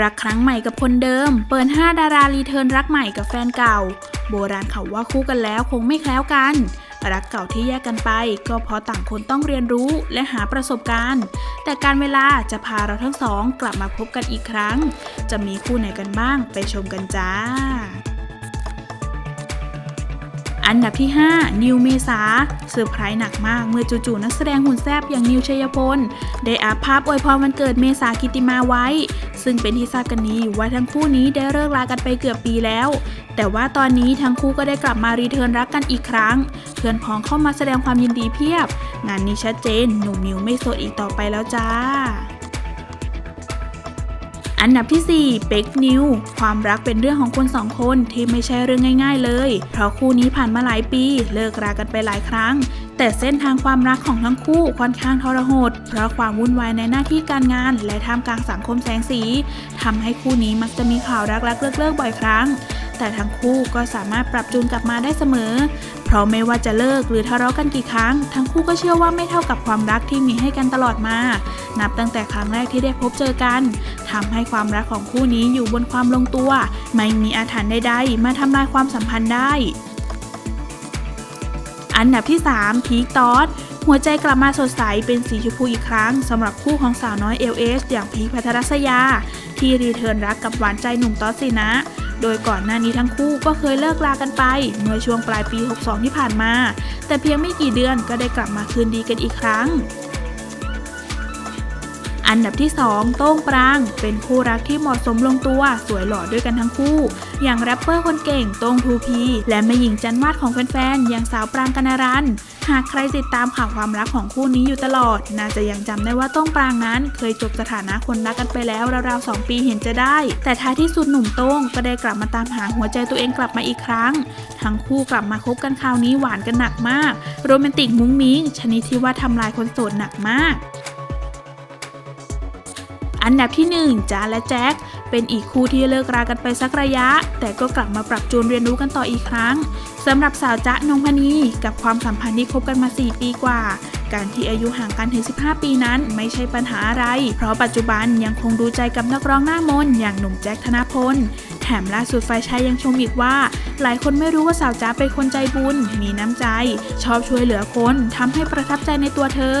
รักครั้งใหม่กับคนเดิม เปิด 5 ดารารีเทิร์นรักใหม่กับแฟนเก่า โบราณเขาว่าคู่กันแล้วคงไม่แคล้วกัน รักเก่าที่แยกกันไป ก็เพราะต่างคนต้องเรียนรู้และหาประสบการณ์ แต่การเวลาจะพาเราทั้งสองกลับมาพบกันอีกครั้ง จะมีคู่ไหนกันบ้างไปชมกันจ้าอันดับที่ 5 นิวเมษาเซอร์ไพรส์หนักมากเมื่อจู่ๆนักแสดงหุ่นแซบอย่างนิวชัยพล ได้อัพภาพอวยพรวันเกิดเมษากิติมาไว้ ซึ่งเป็นที่ทราบกันดีว่าทั้งคู่นี้ได้เลิกลากันไปเกือบปีแล้ว แต่ว่าตอนนี้ทั้งคู่ก็ได้กลับมารีเทิร์นรักกันอีกครั้ง เพื่อนพ้องเข้ามาแสดงความยินดีเพียบ งานนี้ชัดเจน หนุ่มนิวไม่โสดอีกต่อไปแล้วจ้าอันดับที่ 4 เป็กนิว ความรักเป็นเรื่องของคนสองคนที่ไม่ใช่เรื่องง่าย ๆ เลย เพราะคู่นี้ผ่านมาหลายปี เลิกรากันไปหลายครั้ง แต่เส้นทางความรักของทั้งคู่ค่อนข้างทรหด เพราะความวุ่นวายในหน้าที่การงาน และท่ามกลางสังคมแสงสีทำให้คู่นี้มักจะมีข่าวรักๆเลิกๆบ่อยครั้ง แต่ทั้งคู่ก็สามารถปรับจูนกลับมาได้เสมอ เพราะไม่ว่าจะเลิกหรือทะเลาะกันกี่ครั้ง ทั้งคู่ก็เชื่อว่าไม่เท่ากับความรักที่มีให้กันตลอดมา นับตั้งแต่ครั้งแรกที่ได้พบเจอกันทำให้ความรักของคู่นี้อยู่บนความลงตัว ไม่มีอาถรรพ์ใดๆมาทำลายความสัมพันธ์ได้ อันดับที่ 3 พีคตอสหัวใจกลับมาสดใสเป็นสีชมพูอีกครั้งสำหรับคู่ของสาวน้อยเอลเอสอย่างพีคพัทรัศยา ที่รีเทิร์นรักกับหวานใจหนุ่มตอสสินะ โดยก่อนหน้านี้ทั้งคู่ก็เคยเลิกลากันไป เมื่อช่วงปลายปี 62 ที่ผ่านมา แต่เพียงไม่กี่เดือนก็ได้กลับมาคืนดีกันอีกครั้ง อันดับที่ 2 โต้งปราง เป็นคู่รักที่เหมาะสมลงตัวสวยหล่อด้วยกันทั้งคู่ อย่างแรปเปอร์คนเก่งโต้งทูพี และแม่หญิงจันวาดของแฟนๆ อย่างสาวปรางกนารัน หากใครติดตามข่าวความรักของคู่นี้อยู่ตลอด น่าจะยังจำได้ว่าโต้งปรางนั้น เคยจบสถานะคนรักกันไปแล้วราวๆ2ปีเห็นจะได้ แต่ท้ายที่สุดหนุ่มโต้งก็ได้กลับมาตามหาหัวใจตัวเองกลับมาอีกครั้ง ทั้งคู่กลับมาคบกันคราวนี้หวานกันหนักมาก โรแมนติกมุ้งมิ้งชนิดที่ว่าทำลายคนโสดหนักมาก อันดับที่ 1จาและแจ็คเป็นอีกคู่ที่เลิกรากันไปสักระยะ แต่ก็กลับมาปรับจูนเรียนรู้กันต่ออีกครั้งสำหรับสาวจ๊ะนงพนีกับความสัมพันธ์ที่คบกันมา 4 ปีกว่า การที่อายุห่างกันถึง 15 ปีนั้นไม่ใช่ปัญหาอะไร เพราะปัจจุบันยังคงดูใจกับนักร้องหน้ามนอย่างหนุ่มแจ็คธนพลแถมล่าสุดฝ่ายชายยังชมอีกว่า หลายคนไม่รู้ว่าสาวจ๊ะเป็นคนใจบุญ มีน้ำใจ ชอบช่วยเหลือคนทำให้ประทับใจในตัวเธอ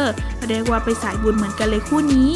เรียกว่าไปสายบุญเหมือนกันเลยคู่นี้